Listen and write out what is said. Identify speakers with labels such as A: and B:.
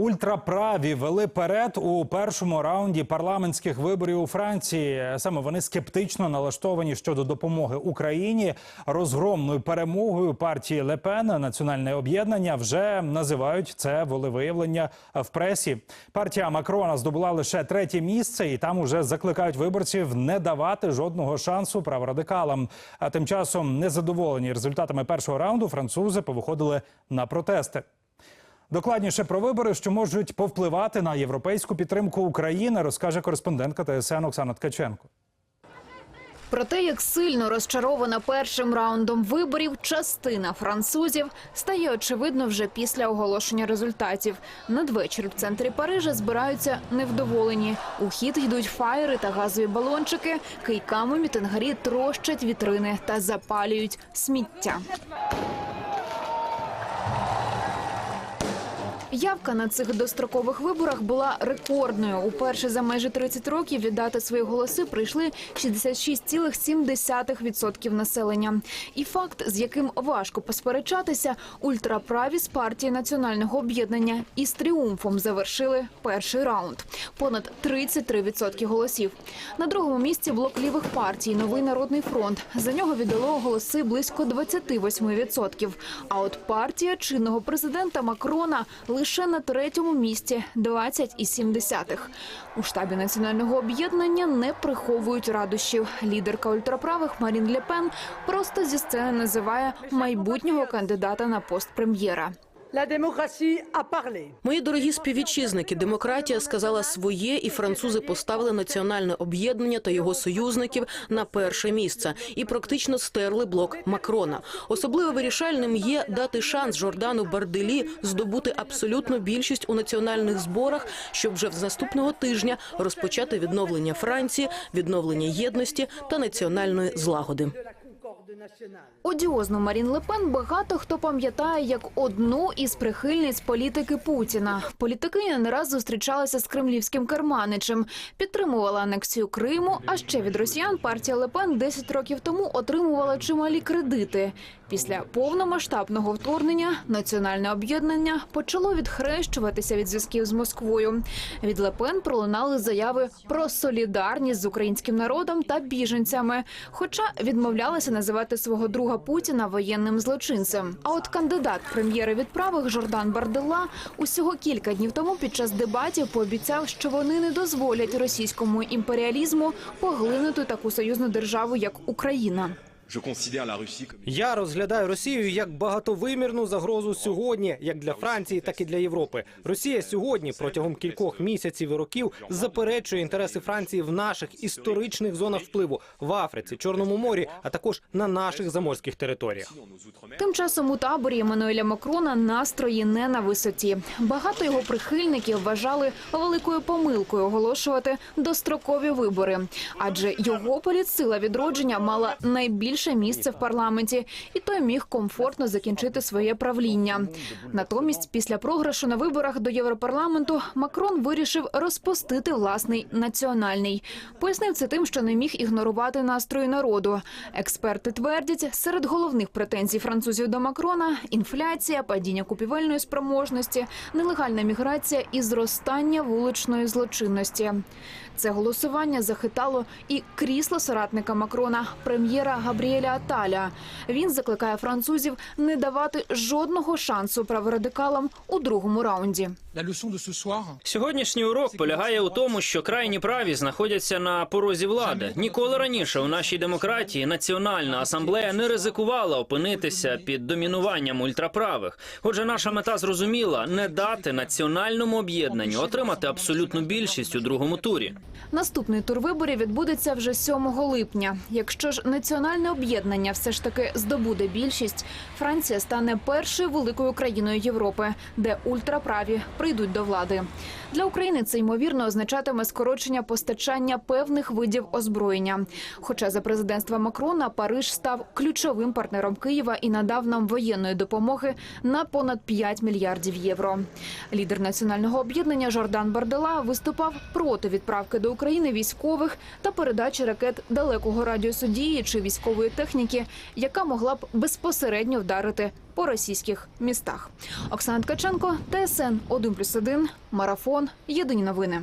A: Ультраправі вели перед у першому раунді парламентських виборів у Франції. Саме вони скептично налаштовані щодо допомоги Україні. Розгромною перемогою партії Лепен національне об'єднання вже називають це волевиявлення в пресі. Партія Макрона здобула лише третє місце, і там уже закликають виборців не давати жодного шансу праворадикалам. А тим часом незадоволені результатами першого раунду французи повиходили на протести. Докладніше про вибори, що можуть повпливати на європейську підтримку України, розкаже кореспондентка ТСН Оксана Ткаченко.
B: Про те, як сильно розчарована першим раундом виборів, частина французів стає очевидно вже після оголошення результатів. Надвечір в центрі Парижа збираються невдоволені. У хід йдуть фаєри та газові балончики. Кийками мітингарі трощать вітрини та запалюють сміття. Явка на цих дострокових виборах була рекордною. Уперше за майже 30 років віддати свої голоси прийшли 66,7% населення. І факт, з яким важко посперечатися, ультраправі з партії національного об'єднання із тріумфом завершили перший раунд. Понад 33% голосів. На другому місці блок лівих партій Новий народний фронт. За нього віддало голоси близько 28%. А от партія чинного президента Макрона лише на третьому місці 20,7%. У штабі національного об'єднання не приховують радощів. Лідерка ультраправих Марін Лепен просто зі сцени називає майбутнього кандидата на пост прем'єра.
C: Мої дорогі співвітчизники, демократія сказала своє, і французи поставили національне об'єднання та його союзників на перше місце і практично стерли блок Макрона. Особливо вирішальним є дати шанс Жордану Барделі здобути абсолютну більшість у національних зборах, щоб вже з наступного тижня розпочати відновлення Франції, відновлення єдності та національної злагоди.
B: Одіозну Марін Лепен багато хто пам'ятає як одну із прихильниць політики Путіна. Політикиня не раз зустрічалася з кремлівським керманичем, підтримувала анексію Криму. А ще від росіян партія Лепен 10 років тому отримувала чималі кредити. Після повномасштабного вторгнення національне об'єднання почало відхрещуватися від зв'язків з Москвою. Від Лепен пролунали заяви про солідарність з українським народом та біженцями, хоча відмовлялася називати свого друга Путіна воєнним злочинцем. А от кандидат прем'єри від правих Жордан Бардела усього кілька днів тому під час дебатів пообіцяв, що вони не дозволять російському імперіалізму поглинути таку союзну державу, як Україна.
D: Я розглядаю Росію як багатовимірну загрозу сьогодні, як для Франції, так і для Європи. Росія сьогодні протягом кількох місяців і років заперечує інтереси Франції в наших історичних зонах впливу в Африці, Чорному морі, а також на наших заморських територіях.
B: Тим часом у таборі Еммануеля Макрона настрої не на висоті. Багато його прихильників вважали великою помилкою оголошувати дострокові вибори, адже його політсила відродження мала найбільше місце в парламенті, і той міг комфортно закінчити своє правління. Натомість, після програшу на виборах до Європарламенту, Макрон вирішив розпустити власний національний. Пояснив це тим, що не міг ігнорувати настрої народу. Експерти твердять, серед головних претензій французів до Макрона інфляція, падіння купівельної спроможності, нелегальна міграція і зростання вуличної злочинності. Це голосування захитало і крісло соратника Макрона, прем'єра Габріеля Аталя. Він закликає французів не давати жодного шансу праворадикалам у другому раунді.
E: Сьогоднішній урок полягає у тому, що крайні праві знаходяться на порозі влади. Ніколи раніше у нашій демократії Національна асамблея не ризикувала опинитися під домінуванням ультраправих. Отже, наша мета зрозуміла не дати національному об'єднанню отримати абсолютну більшість у другому турі.
B: Наступний тур виборів відбудеться вже 7 липня. Якщо ж національне об'єднання все ж таки здобуде більшість, Франція стане першою великою країною Європи, де ультраправі прийдуть до влади. Для України це ймовірно означатиме скорочення постачання певних видів озброєння. Хоча за президентства Макрона Париж став ключовим партнером Києва і надав нам воєнної допомоги на понад 5 мільярдів євро. Лідер національного об'єднання Жордан Бардела виступав проти відправки до України військових та передачі ракет далекого радіусу дії чи військової військової техніки, яка могла б безпосередньо вдарити по російських містах. Оксана Ткаченко, ТСН 1+,1, Марафон. Єдині новини.